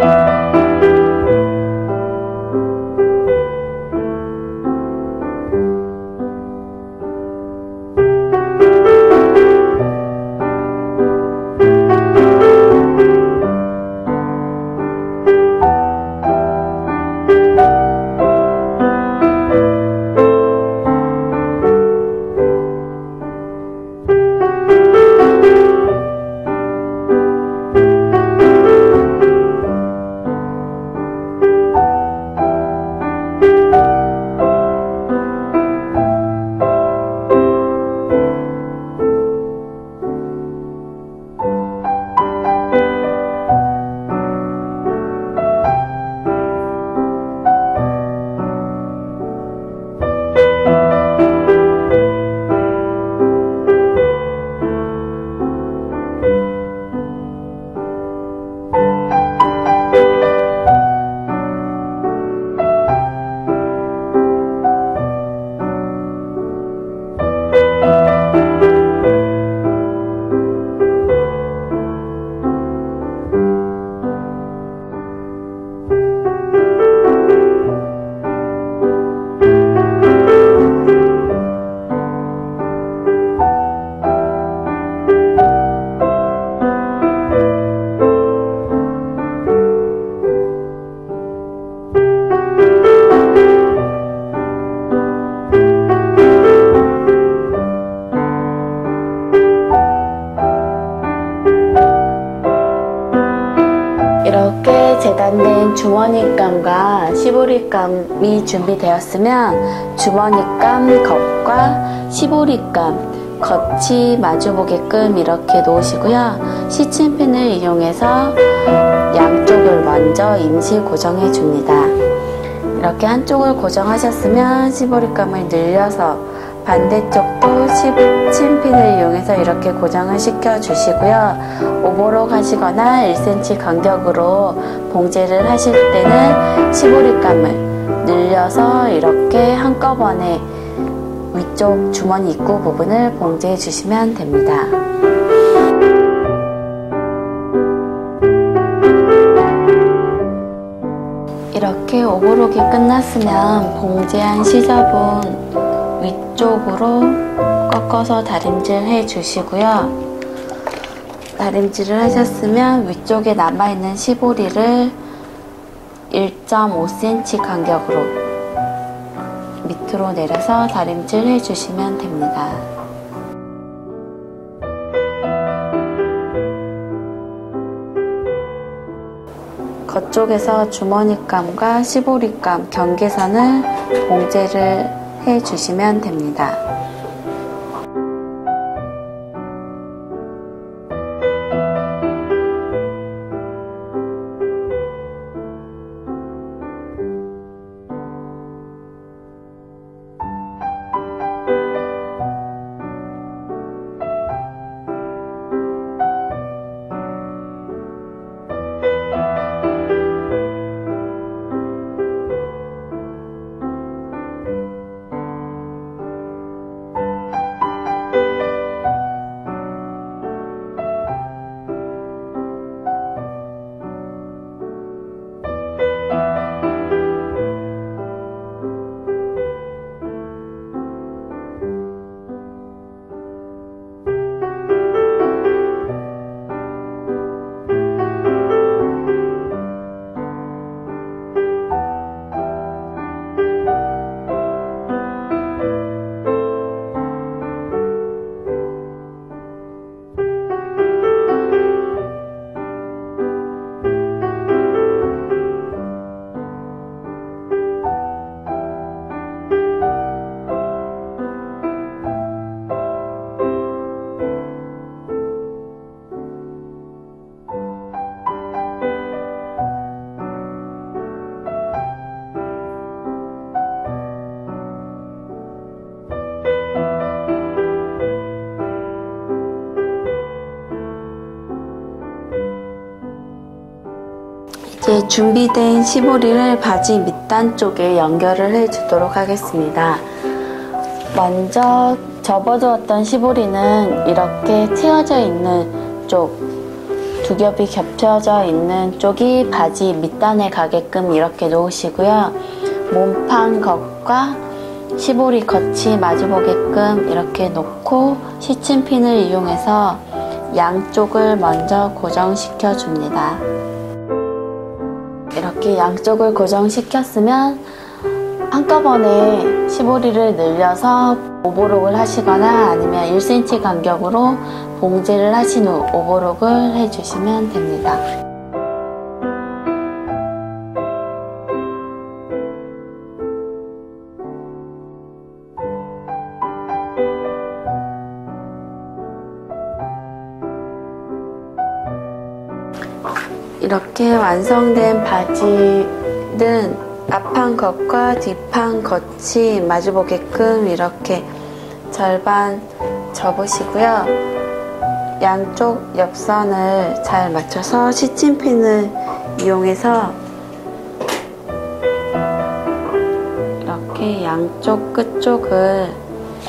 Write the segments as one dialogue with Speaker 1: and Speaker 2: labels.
Speaker 1: Thank you. 계단된 주머니감과 시보리감이 준비되었으면 주머니감 겉과 시보리감 겉이 마주보게끔 이렇게 놓으시고요. 시침핀을 이용해서 양쪽을 먼저 임시 고정해 줍니다. 이렇게 한쪽을 고정하셨으면 시보리감을 늘려서 반대쪽도 침핀을 이용해서 이렇게 고정을 시켜 주시고요. 오버로 하시거나 1cm 간격으로 봉제를 하실 때는 시보리감을 늘려서 이렇게 한꺼번에 위쪽 주머니 입구 부분을 봉제해 주시면 됩니다. 이렇게 오버록이 끝났으면 봉제한 시접은 위쪽으로 꺾어서 다림질 해 주시고요. 다림질을 하셨으면 위쪽에 남아있는 시보리를 1.5cm 간격으로 밑으로 내려서 다림질 해 주시면 됩니다. 겉쪽에서 주머니감과 시보리감 경계선을 봉제를 해 주시면 됩니다. 준비된 시보리를 바지 밑단 쪽에 연결을 해주도록 하겠습니다. 먼저 접어두었던 시보리는 이렇게 트여져 있는 쪽, 두 겹이 겹쳐져 있는 쪽이 바지 밑단에 가게끔 이렇게 놓으시고요. 몸판 겉과 시보리 겉이 마주보게끔 이렇게 놓고 시침핀을 이용해서 양쪽을 먼저 고정시켜 줍니다. 이렇게 양쪽을 고정시켰으면 한꺼번에 시보리를 늘려서 오버록을 하시거나 아니면 1cm 간격으로 봉제를 하신 후 오버록을 해주시면 됩니다. 이렇게 완성된 바지는 앞판 겉과 뒷판 겉이 마주보게끔 이렇게 절반 접으시고요. 양쪽 옆선을 잘 맞춰서 시침핀을 이용해서 이렇게 양쪽 끝쪽을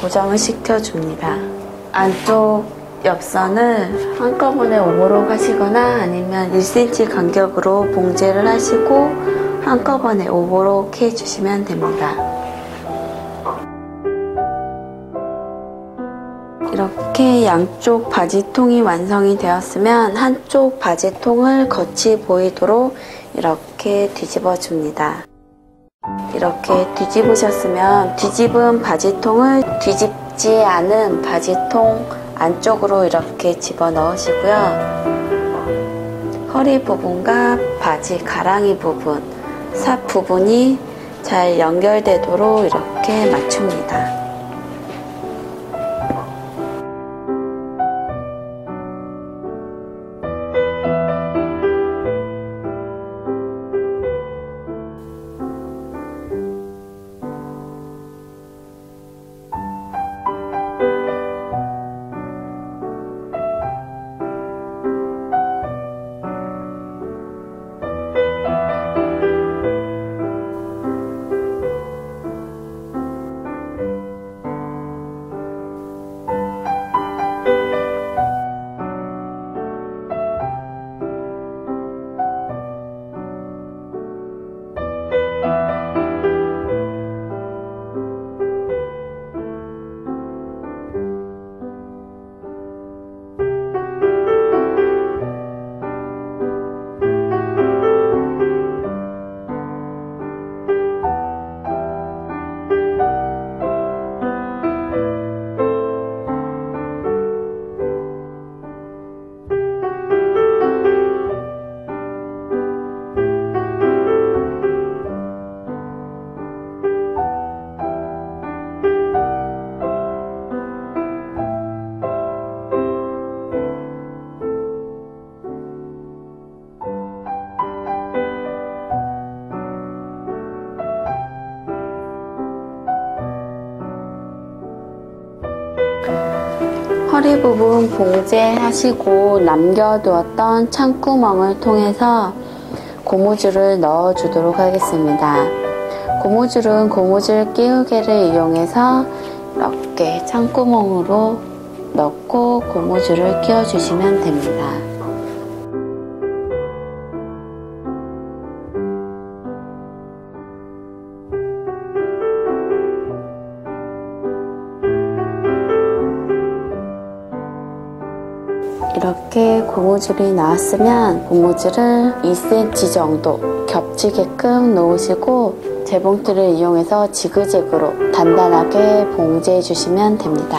Speaker 1: 고정을 시켜줍니다. 안쪽 옆선을 한꺼번에 오버록 하시거나 아니면 1cm 간격으로 봉제를 하시고 한꺼번에 오버록 해주시면 됩니다. 이렇게 양쪽 바지통이 완성이 되었으면 한쪽 바지통을 겉이 보이도록 이렇게 뒤집어 줍니다. 이렇게 뒤집으셨으면 뒤집은 바지통을 뒤집지 않은 바지통 안쪽으로 이렇게 집어 넣으시고요. 허리 부분과 바지 가랑이 부분, 삽 부분이 잘 연결되도록 이렇게 맞춥니다. 허리 부분 봉제하시고 남겨두었던 창구멍을 통해서 고무줄을 넣어 주도록 하겠습니다. 고무줄은 고무줄 끼우개를 이용해서 이렇게 창구멍으로 넣고 고무줄을 끼워 주시면 됩니다. 이렇게 고무줄이 나왔으면 고무줄을 2cm 정도 겹치게끔 놓으시고 재봉틀을 이용해서 지그재그로 단단하게 봉제해 주시면 됩니다.